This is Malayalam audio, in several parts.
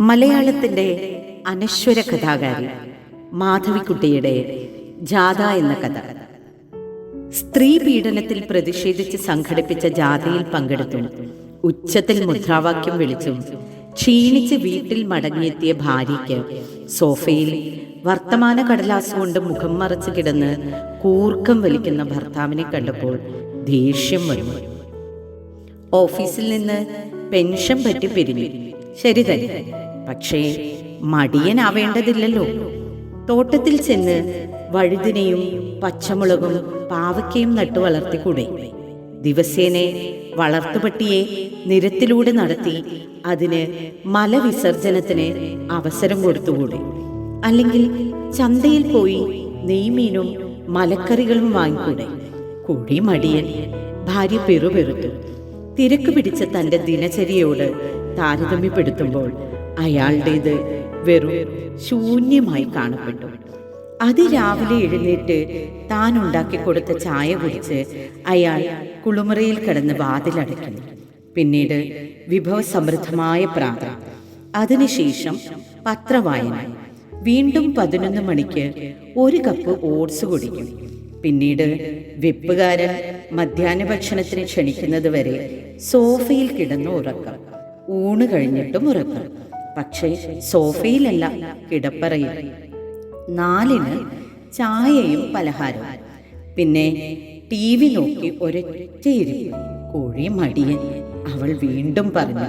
മലയാളത്തിന്റെ അനശ്വര കഥാകാരി മാധവിക്കുട്ടിയുടെ ജാഥ എന്ന കഥ. സ്ത്രീ പീഡനത്തിൽ പ്രതിഷേധിച്ച് സംഘടിപ്പിച്ച ജാഥയിൽ പങ്കെടുത്തും ഉച്ചത്തിൽ മുദ്രാവാക്യം വിളിച്ചും ക്ഷീണിച്ച് വീട്ടിൽ മടങ്ങിയെത്തിയ ഭാര്യയ്ക്ക് സോഫയിൽ വർത്തമാന കടലാസ് കൊണ്ട് മുഖം മറച്ച് കിടന്ന് കൂർക്കം വലിക്കുന്ന ഭർത്താവിനെ കണ്ടപ്പോൾ ദേഷ്യം വന്നു. ഓഫീസിൽ നിന്ന് പെൻഷൻ പറ്റി പിരിഞ്ഞു. ശരി തന്നെ. പക്ഷേ മടിയനാവേണ്ടതില്ലല്ലോ. തോട്ടത്തിൽ ചെന്ന് വഴുതിനെയും പച്ചമുളകും പാവയ്ക്കയും നട്ടു വളർത്തിക്കൂടെ. ദിവസേനെ വളർത്തുപട്ടിയെ നിരത്തിലൂടെ നടത്തി അതിന് മലവിസർജനത്തിന് അവസരം കൊടുത്തുകൂടെ. അല്ലെങ്കിൽ ചന്തയിൽ പോയി നെയ്മീനും മലക്കറികളും വാങ്ങിക്കൂടെ. കുടി മടിയൻ ഭാര്യ പെറുപെറുത്തു. തിരക്ക് പിടിച്ച തന്റെ ദിനചര്യയോട് താരതമ്യപ്പെടുത്തുമ്പോൾ അയാളുടേത് വെറും ശൂന്യമായി കാണപ്പെട്ടു. അതിരാവിലെ എഴുന്നേറ്റ് താൻ ഉണ്ടാക്കി കൊടുത്ത ചായ കുടിച്ച് അയാൾ കുളിമുറയിൽ കിടന്ന് വാതിലടയ്ക്കുന്നു. പിന്നീട് വിഭവസമൃദ്ധമായ പ്രാതം അതിനുശേഷം പത്രവായന. വീണ്ടും പതിനൊന്ന് മണിക്ക് ഒരു കപ്പ് ഓട്സ് കുടിക്കും. പിന്നീട് വെപ്പുകാരൻ മധ്യാഹ്ന ഭക്ഷണത്തിന് ക്ഷണിക്കുന്നത് വരെ സോഫയിൽ കിടന്ന് ഉറക്കം. ഊണ് കഴിഞ്ഞിട്ടും ഉറക്കം. പക്ഷേ സോഫയിലല്ല കിടപ്പറയിൽ. നാലിന് ചായയും പലഹാരവും. പിന്നെ ടി വി നോക്കി ഒരൊറ്റയിരി കോഴി മടിയൻ. അവൾ വീണ്ടും പറഞ്ഞു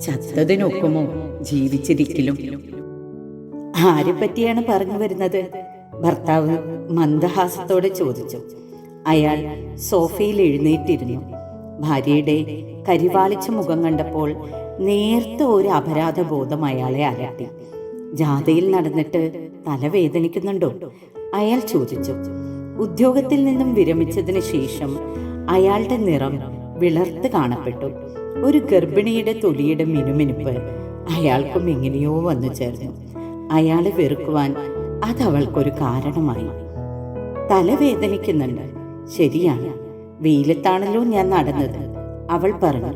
ചത്തതിനൊക്കുമോ ജീവിച്ചിരിക്കലും. ആരെ പറ്റിയാണ് പറഞ്ഞു വരുന്നത്? ഭർത്താവ് മന്ദഹാസത്തോടെ ചോദിച്ചു. അയാൾ സോഫയിൽ എഴുന്നേറ്റിരുന്നു. ഭാര്യയുടെ കരിവാളിച്ച മുഖം കണ്ടപ്പോൾ നേർത്ത ഒരു അപരാധ ബോധം അയാളെ അലട്ടി. ജാഥയിൽ നടന്നിട്ട് തലവേദനിക്കുന്നുണ്ടോ അയാൾ ചോദിച്ചു. ഉദ്യോഗത്തിൽ നിന്നും വിരമിച്ചതിന് ശേഷം അയാളുടെ നിറം വിളർത്ത് കാണപ്പെട്ടു. ഒരു ഗർഭിണിയുടെ തൊലിയുടെ മിനുമിനുപ്പ് അയാൾക്കും എങ്ങനെയോ വന്നു ചേർന്നു. അയാളെ വെറുക്കുവാൻ അത് അവൾക്കൊരു കാരണമായി. തലവേദനിക്കുന്നുണ്ട് ശരിയാണ്. വെയിലത്താണല്ലോ ഞാൻ നടന്നത് അവൾ പറഞ്ഞു.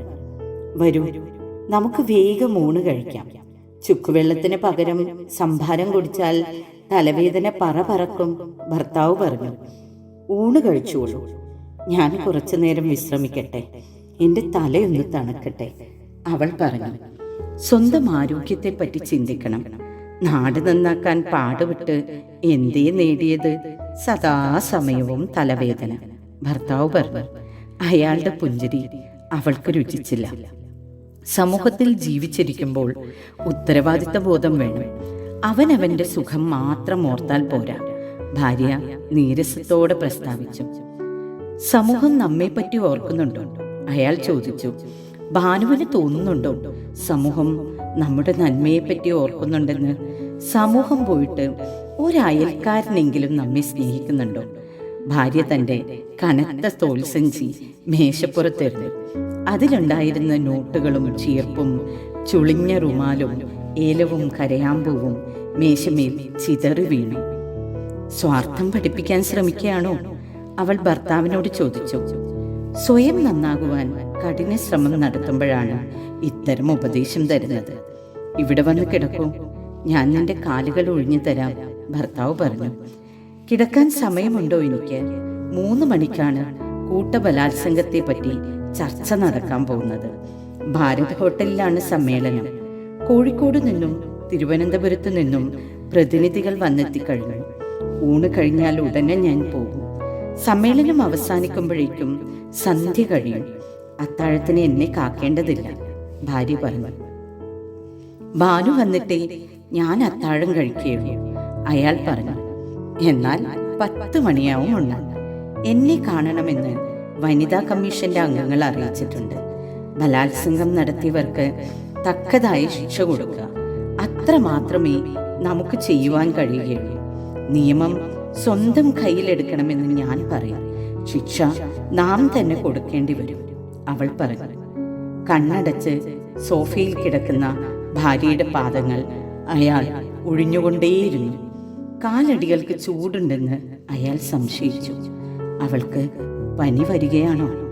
വരൂ നമുക്ക് വേഗം ഊണ് കഴിക്കാം. ചുക്കുവെള്ളത്തിന് പകരം സംഭാരം കുടിച്ചാൽ തലവേദന പറ പറക്കും ഭർത്താവ് പറഞ്ഞു. ഊണ് കഴിച്ചോളൂ. ഞാൻ കുറച്ചു നേരം വിശ്രമിക്കട്ടെ. എന്റെ തലയൊന്ന് തണക്കട്ടെ. അവൾ പറഞ്ഞു. സ്വന്തം ആരോഗ്യത്തെ പറ്റി ചിന്തിക്കണം. നാട് നന്നാക്കാൻ പാടുവിട്ട് എന്തേ നേടിയത്? സദാസമയവും തലവേദന. ഭർത്താവ് പറഞ്ഞു. അയാളുടെ പുഞ്ചിരി അവൾക്ക് രുചിച്ചില്ല. സമൂഹത്തിൽ ജീവിച്ചിരിക്കുമ്പോൾ ഉത്തരവാദിത്ത ബോധം വേണം. അവനവന്റെ സുഖം മാത്രം ഓർത്താൽ പോരാ. ഭാര്യ നീരസത്തോടെ പ്രസ്താവിച്ചു. സമൂഹം നമ്മെപ്പറ്റി ഓർക്കുന്നുണ്ടോ? അയാൾ ചോദിച്ചു. ഭാനുവിന് തോന്നുന്നുണ്ടോ? സമൂഹം നമ്മുടെ നന്മയെപ്പറ്റി ഓർക്കുന്നുണ്ടെന്ന് സമൂഹം പോയിട്ട് ഒരയൽക്കാരനെങ്കിലും നമ്മെ സ്നേഹിക്കുന്നുണ്ടോ? ഭാര്യ തന്റെ കനത്ത തോൽസഞ്ചി മേശപ്പുറത്തെറിഞ്ഞു. അതിലുണ്ടായിരുന്ന നോട്ടുകളും ചീർപ്പും ചുളിഞ്ഞ റുമാലും ഏലവും കരയാമ്പൂവും മേശമേൽ ചിതറി വീണു. സ്വാർത്ഥം പഠിപ്പിക്കാൻ ശ്രമിക്കുകയാണോ? അവൾ ഭർത്താവിനോട് ചോദിച്ചു. സ്വയം നന്നാകുവാൻ കഠിന ശ്രമം നടത്തുമ്പോഴാണ് ഇത്തരം ഉപദേശം തരുന്നത്. ഇവിടെ വന്ന് കിടക്കൂ. ഞാൻ നിന്റെ കാലുകൾ ഒഴിഞ്ഞു തരാം ഭർത്താവ് പറഞ്ഞു. കിടക്കാൻ സമയമുണ്ടോ എനിക്ക്? മൂന്ന് മണിക്കാണ് കൂട്ടബലാത്സംഗത്തെ പറ്റി ചർച്ച നടക്കാൻ പോകുന്നത്. ഭാരത് ഹോട്ടലിലാണ് സമ്മേളനം. കോഴിക്കോട് നിന്നും തിരുവനന്തപുരത്ത് നിന്നും പ്രതിനിധികൾ വന്നെത്തിക്കഴിഞ്ഞു ഊണ് കഴിഞ്ഞാൽ ഉടനെ ഞാൻ പോകും. സമ്മേളനം അവസാനിക്കുമ്പോഴേക്കും സന്ധ്യ കഴിയും. അത്താഴത്തിന് എന്നെ കാക്കേണ്ടതില്ല ഭാര്യ പറഞ്ഞു. ഭാനു വന്നിട്ടേ ഞാൻ അത്താഴം കഴിക്കുകയുള്ളൂ അയാൾ പറഞ്ഞു. എന്നാൽ പത്ത് മണിയാവും ഉണ്ട് എന്നെ കാണണമെന്ന് വനിതാ കമ്മീഷന്റെ അംഗങ്ങൾ അറിയിച്ചിട്ടുണ്ട്. ബലാത്സംഗം നടത്തിയവർക്ക് തക്കതായി ശിക്ഷ കൊടുക്കുക. അത്ര മാത്രമേ നമുക്ക് ചെയ്യുവാൻ കഴിയുകയുള്ളൂ. നിയമം സ്വന്തം കയ്യിലെടുക്കണമെന്ന് ഞാൻ പറയാം. ശിക്ഷ നാം തന്നെ കൊടുക്കേണ്ടി വരും അവൾ പറഞ്ഞു. കണ്ണടച്ച് സോഫയിൽ കിടക്കുന്ന ഭാര്യയുടെ പാദങ്ങൾ അയാൾ ഒഴിഞ്ഞുകൊണ്ടേയിരുന്നു. കാലടികൾക്ക് ചൂടുണ്ടെന്ന് അയാൾ സംശയിച്ചു. അവൾക്ക് പനി വരികയാണോ?